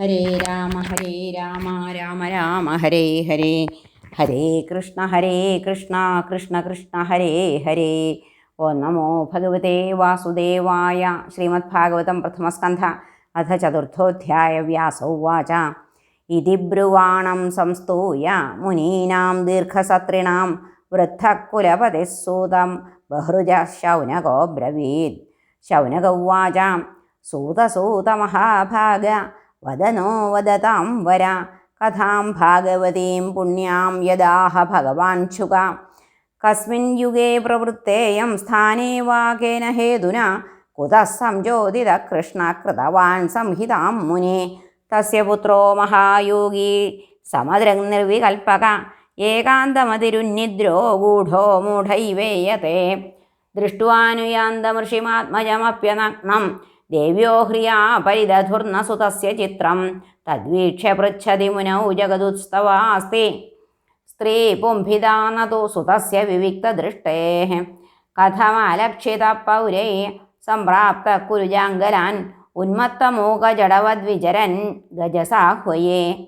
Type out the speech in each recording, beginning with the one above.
ഹരേ രാമ ഹരേ രാമ രാമ രാമ ഹരേ ഹരേ. ഹരേ കൃഷ്ണ ഹരേ കൃഷ്ണ കൃഷ്ണ കൃഷ്ണ ഹരേ ഹരേ. ഓ നമോ ഭഗവതേ വാസുദേവായ ശ്രീമദ്ഭാഗവതം പ്രഥമസ്കന്ധ അഥ ചതുർത്ഥോധ്യായ വ്യാസോവാച ഇതി ബ്രുവാണം സംസ്തൂയ മുനീനാം ദീർഘസത്രിണാം വൃദ്ധകുലപതിः സൂതം ബഹൃജ ശൗനകോ ബ്രവീത്. ശൗനകൗവാച സൂതസൂതമഹാഭാഗ വദനോ വദതാം വര. കഥാം ഭാഗവതീം പുണ്യാം യദാഹ ഭഗവാൻ ശുക കസ്മിൻ യുഗേ പ്രവൃത്തേയം സ്ഥാനേ വാകേന ഹേതുന. കുതഃ സംജോതിത കൃഷ്ണ കൃതവാൻ സംഹിതാം മുനെ. തസ്യ പുത്രോ മഹായോഗി സമദ്രനിർവികൽപക ഏകാന്തമതിരുന്നിദ്രോ ഗൂഢോ മൂഢൈവേയത്തെ ദൃഷ്ട്വാനുയാന്തമൃഷിമാത്മജമപ്യനഗ്നം ദേവ്യോ ഹ്രിയാ പരിദധുർന്ന സുതസ്യ ചിത്രം. തദ്വീക്ഷ്യ പൃച്ഛതി മുനൗ ജഗതുത്സ്തവാസ്തി സ്ത്രീ പുംഭിതാനതു സുതസ്യ വിവിക്തദൃഷ്ടേ കഥമാലക്ഷിത പൗരൈ. സംപ്രാപ്ത കുരുജാംഗലാൻ ഉന്മത്തമൂകജടവദ്വിചരൻ ഗജസാഹ്വയേ.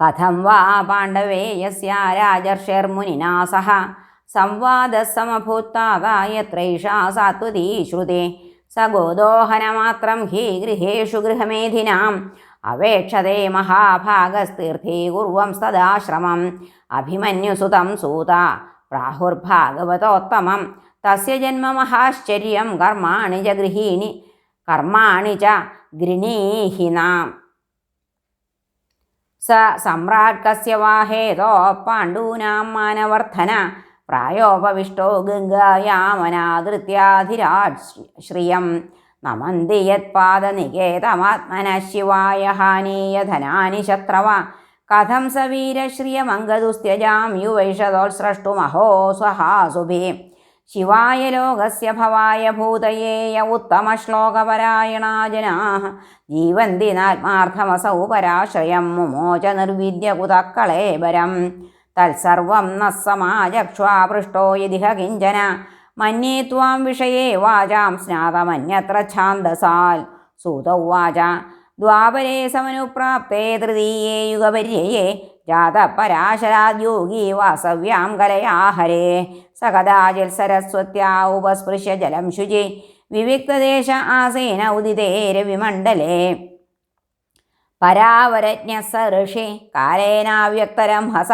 കഥം വാ പാണ്ഡവേ യസ്യ രാജർഷിർമുനിനാ സഹ. സംവാദസമഭൂത്തായത്രൈഷാ സാത്വതീ ശ്രുതി സ ഗോദോഹനമാത്രം ഹി ഗൃഹേഷു ഗൃഹമേധിനാം. അവേക്ഷതേ മഹാഭാഗസ്തീർത്ഥീകുർവം സദാശ്രമം. അഭിമന്യുസുതം സൂത പ്രാഹുർഭാഗവതോത്തമം. തസ്യ ജന്മ മഹാശ്ചര്യം കർമാണി ച ഗൃഹീണി കർമാണി ച ഗൃണീഹിനാം സ സമ്രാട് കസ്യ വാഹേതോ പാണ്ഡൂനാം മാനവർദ്ധന പ്രായോപവിഷ്ടോ ഗംഗായാമനാദൃത്യാധിരാജ് ശ്രിയം. നമന്തി യത്പാദനികേതമാത്മന ശിവായ ഹാനീയധനാനി ശത്രവ കഥം സ വീരശ്രിയമംഗദുസ്ത്യജാം യുവൈഷതോത്സ്രഷ്ടുമഹോ സ്വഹാസുഭി. ശിവായ ലോകസ്യ ഭവായ ഭൂതയേയ ഉത്തമശ്ലോകപരായണാ ജനാः ജീവന്തി നാത്മാർത്ഥമസൗ പരാശ്രയം മുമോച നിർവിദ്യ കുതക്കളേബരം. തത്സർവം ന സമാചക്ഷ്വാ പൃഷ്ടോ യതിഹ കിഞ്ചന. മന്യേ ത്വാം വിഷയേ വാചാം സ്നാതമന്യത്ര ഛാന്തസാൽ സൂത ഉവാച ദ്വാപരേ സമനുപ്രാപ്തേ തൃതീയേ യുഗപര്യയേ. ജാതപരാശരാദ്യോഗീ വാസവ്യാം കലയാഹരേ സകദാചിൽ സരസ്വത്യാ ഉപസ്പൃശ്യ ജലം ശുചി. വിവിക്തദേശ ആസേന ഉദിതേ രവിമണ്ഡലേ. പരാവരജ്ഞ സ ഋഷി. കാലേനാവ്യക്തരം ഹസ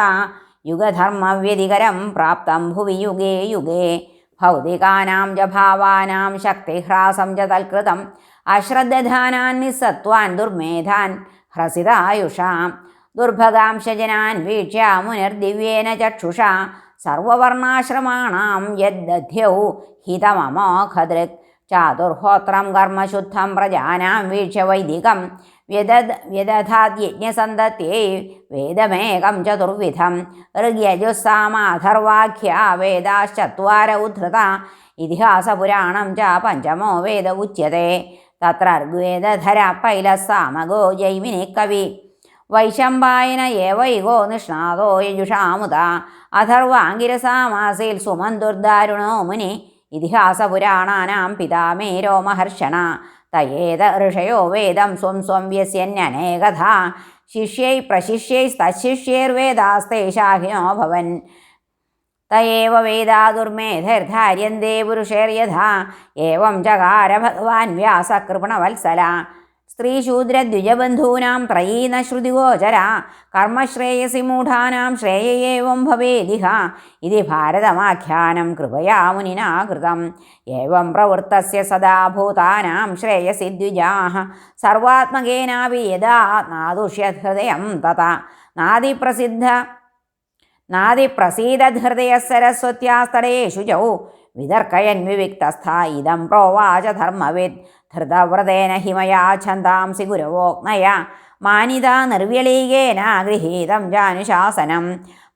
യുഗധർമ്മവ്യതികരം പ്രാപ്തം ഭുവി യുഗേ യുഗേ. ഭൗതികാനാം ച ഭാവാനാം ശക്തിഹ്രാസം ച തൽകൃതം. അശ്രദ്ധാനാൻ നിസ്സത്വാൻ ദുർമേധാൻ ഹ്രസിതായുഷാം. ദുർഭഗാംശജനാൻ വീക്ഷ്യ മുനിർദിവ്യേന ചക്ഷുഷ. സർവവർണാശ്രമാണാം യദ്ദധ്യൗ ഹിതമമോഖദൃക് ചാതുർഹോത്രം കർമ്മശുദ്ധം പ്രജാനാം വീക്ഷ വൈദികം. വ്യദദ് വ്യദധാദ്യജ്ഞസന്തത്യേ വേദമേകം ചതുർവിധം. ഋഗ്യജുസ്സാമാധർവാഖ്യ വേദാശ്ചത്വാര ഉദ്ധൃത. ഇതിഹാസപുരാണം ച പഞ്ചമോ വേദ ഉച്യത്തെ തത്ര ഋഗ്വേദധര പൈലസാമഗോ ജൈമിനി കവി. വൈശമ്പായന ഏവൈകോ നിഷ്ണാതോ യജുഷാമുത അഥർവാങ്കിരസാമാസേൽ സുമന്തുർദാരുണോ മുനി. ഇതിഹാസപുരാണാനാം പിതാമേ രോമഹർഷണ. തയേത ഋഷയോ വേദം സ്വം സ്വം വ്യസ്യന്യനേകഥ. ശിഷ്യൈ പ്രശിഷ്യൈസ്തശിഷ്യൈർവേദാസ്തേഷാഹിനോ ഭവൻ. തയേവ വേദാ ദുർമേധൈർധാര്യന്തേ പുരുഷേർയഥാ. ഏവം ചകാര ഭഗവാൻ വ്യാസകൃപണവത്സല സ്ത്രീശൂദ്രദ്വിജബന്ധൂനാം ത്രയീന ശ്രുതിഗോചര. കർമ്മശ്രേയസി മൂഢാനാം ശ്രേയേവം ഭവേദിഹ. ഇതി ഭാരതമാഖ്യാനം കൃപയാ മുനിനാ കൃതം ഏവം പ്രവൃത്തസ്യ സദാ ഭൂതാനാം ശ്രേയസി ദ്വിജാः സർവാത്മകേനാപി യഥാ നാദുഷ്യഹൃദയം തഥാ. നാദിപ്രസിദ്ധ നാദിപ്രസീദഹൃദയ സരസ്വത്യാസ്തടേഷു ചൗ വിതർക്കയൻ വിവിക്തസ്ഥാ ഇതം പ്രോവാച ധർമ്മവിദ്. ധൃതവ്രതേന ഹിമയാ ഛന്ദാംസി ഗുരവോഗ്നയ. മാനിത നിർവ്യളീകേന ഗൃഹീതം ജാനുശാസനം.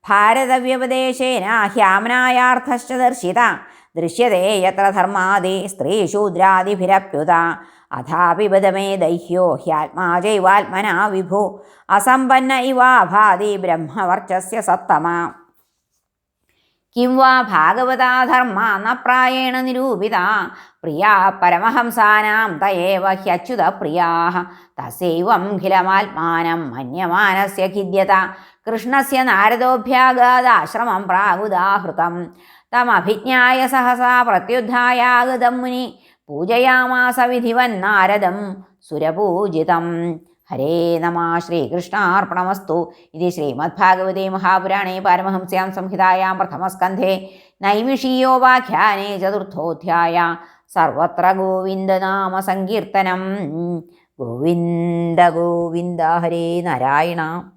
ഭാരതവ്യപദേശേന ഹ്യാമനായാർത്ഥശ്ച ദർശിത. ദൃശ്യത്തെ യത്ര ധർമാദി സ്ത്രീശൂദ്രാദിഭിരപ്യുത അഥാപി ബദമേ ദൈഹ്യോ ഹ്യാത്മാ ജൈവാത്മനാ വിഭു. അസമ്പന്ന ഇവാഭാതി ബ്രഹ്മവർച്ചസ്യ സത്തമ. കിം വാ ഭാഗവതാധർമ്മ ന പ്രായേണ നിരൂപിത. പ്രിയാ പരമഹംസാനാം തയേവ ഹ്യച്യുത പ്രിയാ തസൈവം ഖിലമാത്മാനം മന്യമാനസ്യ ഖിദ്യത. കൃഷ്ണസ്യ നാരദോഭ്യാഗാദാശ്രമം പ്രാഗുദാഹൃതം തമഭിജ്ഞായ സഹസാ പ്രത്യുദ്ധായാഗതം മുനി. പൂജയാമാസ വിധിവൻ നാരദം സുരപൂജിതം. ഹരേ നമ. ശ്രീകൃഷ്ണാർപ്പണമസ്തു. ഇത് ശ്രീമദ്ഭാഗവതേ മഹാപുരാണേ പാരമഹംസ്യാം സംഹിതായാം പ്രഥമസ്കന്ധേ നൈമിഷീയോപാഖ്യാനേ ചതുർത്ഥോധ്യായ. സർവത്ര ഗോവിന്ദനാമ സങ്കീർത്തനം. ഗോവിന്ദ ഗോവിന്ദ ഹരേ നാരായണ.